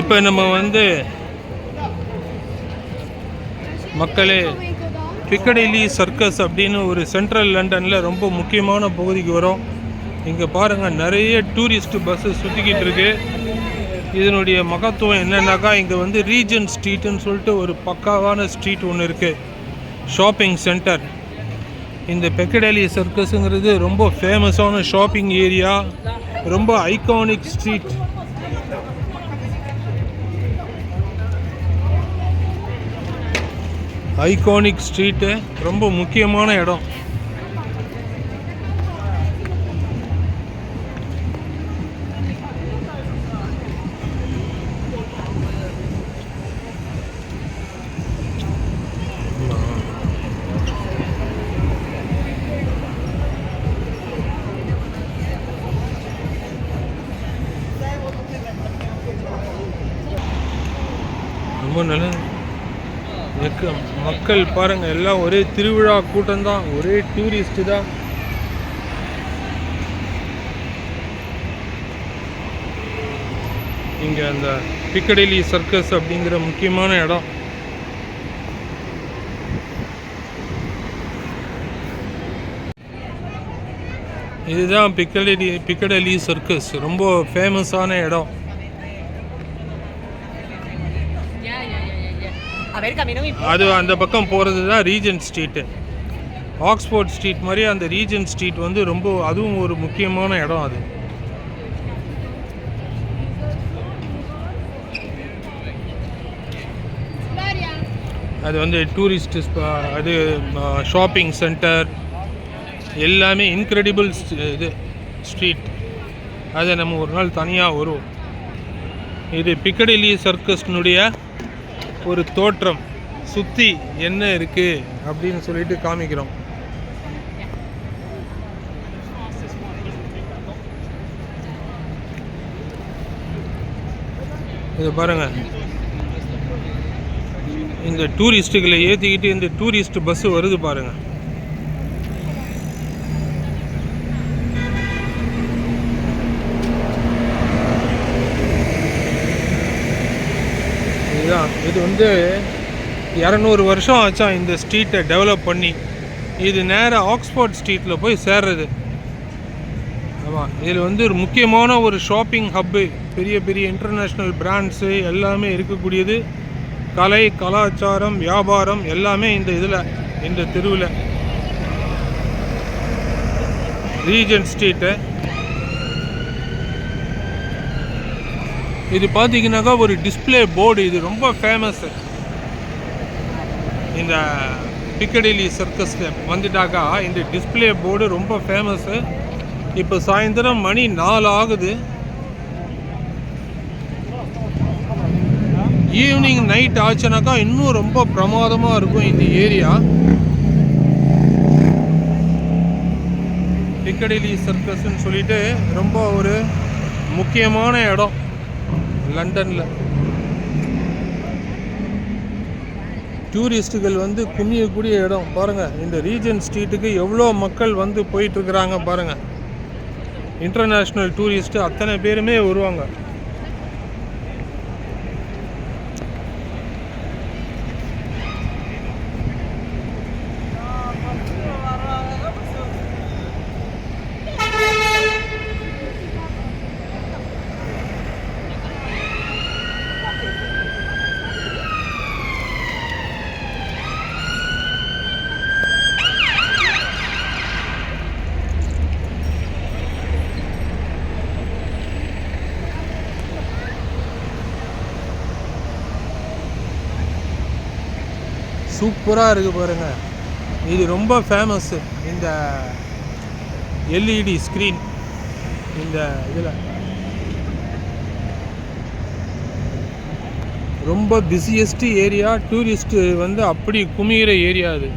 இப்போ நம்ம வந்து மக்களே பிக்கடிலி சர்க்கஸ் அப்படின்னு ஒரு சென்ட்ரல் லண்டனில் ரொம்ப முக்கியமான பகுதிக்கு வரும். இங்கே பாருங்கள் நிறைய டூரிஸ்ட் பஸ்ஸு சுற்றிக்கிட்டு இருக்கு. இதனுடைய மகத்துவம் என்னென்னாக்கா இங்கே வந்து ரீஜன் ஸ்ட்ரீட்டுன்னு சொல்லிட்டு ஒரு பக்காவான ஸ்ட்ரீட் ஒன்று இருக்குது ஷாப்பிங் சென்டர் இந்த பெக்கடேலி சர்க்கஸுங்கிறது ரொம்ப ஃபேமஸான ஷாப்பிங் ஏரியா ரொம்ப ஐகானிக் ஸ்ட்ரீட் ஐகானிக் ஸ்ட்ரீட்டு ரொம்ப முக்கியமான இடம். ரொம்ப நல்லது மக்கள் பாருங்க எல்லாம் ஒரே திருவிழா கூட்டம் தான் ஒரே டூரிஸ்ட் தான். இங்க அந்த பிக்கடிலி சர்க்கஸ் அப்படிங்கிற முக்கியமான இடம். இதுதான் பிக்கடலி பிக்கடலி சர்க்கஸ் ரொம்ப ஃபேமஸான இடம். அது அந்த பக்கம் போகிறது தான் ரீஜன் ஸ்ட்ரீட்டு ஆக்ஸ்போர்ட் ஸ்ட்ரீட் மாதிரி அந்த ரீஜன் ஸ்ட்ரீட் வந்து ரொம்ப அதுவும் ஒரு முக்கியமான இடம் அது. அது வந்து டூரிஸ்ட் அது ஷாப்பிங் சென்டர் எல்லாமே இன்க்ரெடிபிள் இது ஸ்ட்ரீட் அதை நம்ம ஒரு நாள் தனியாக வரும் இது பிக்கடிலி சர்க்கஸ்னுடைய ஒரு தோற்றம் சுற்றி என்ன இருக்குது அப்படின்னு சொல்லிட்டு காமிக்கிறோம். இது பாருங்க. இந்த டூரிஸ்ட்டுகளை ஏற்றிக்கிட்டு இந்த டூரிஸ்ட் பஸ்ஸு வருது பாருங்கள் இதுதான் இது வந்து இரநூறு வருஷம் ஆச்சான் இந்த ஸ்ட்ரீட்டை டெவலப் பண்ணி. இது நேராக ஆக்ஸ்போர்ட் ஸ்ட்ரீட்டில் போய் சேர்றது. ஆமாம் இதில் வந்து ஒரு முக்கியமான ஒரு ஷாப்பிங் ஹப்பு பெரிய பெரிய இன்டர்நேஷ்னல் பிராண்ட்ஸு எல்லாமே இருக்கக்கூடியது. கலை கலாச்சாரம் வியாபாரம் எல்லாமே இந்த இதில் இந்த தெருவில். ரீஜன் ஸ்ட்ரீட்டு இது பார்த்தீங்கன்னாக்கா ஒரு டிஸ்ப்ளே போர்டு இது ரொம்ப ஃபேமஸ்ஸு இந்த பிக்கடிலி சர்க்கஸில் வந்துட்டாக்கா இந்த டிஸ்ப்ளே போர்டு ரொம்ப ஃபேமஸ்ஸு இப்போ சாயந்தரம் மணி நாலு ஆகுது. ஈவினிங் நைட் ஆச்சுனாக்கா இன்னும் ரொம்ப பிரமாதமாக இருக்கும் இந்த ஏரியா பிக்கடிலி சர்க்கஸ்ன்னு சொல்லிட்டு ரொம்ப ஒரு முக்கியமான இடம். லண்டனில். டூரிஸ்ட்டுகள் வந்து குமியக்கூடிய இடம். பாருங்கள் இந்த ரீஜன் ஸ்ட்ரீட்டுக்கு எவ்வளோ மக்கள் வந்து போயிட்டுருக்குறாங்க பாருங்கள் இன்டர்நேஷ்னல் டூரிஸ்ட்டு அத்தனை பேருமே வருவாங்க. சூப்பராக இருக்குது பாருங்கள் இது ரொம்ப ஃபேமஸ்ஸு இந்த எல்இடி ஸ்க்ரீன் இந்த இதில். ரொம்ப பிஸியஸ்ட் ஏரியா டூரிஸ்ட்டு வந்து அப்படி குமிகிற ஏரியா அது.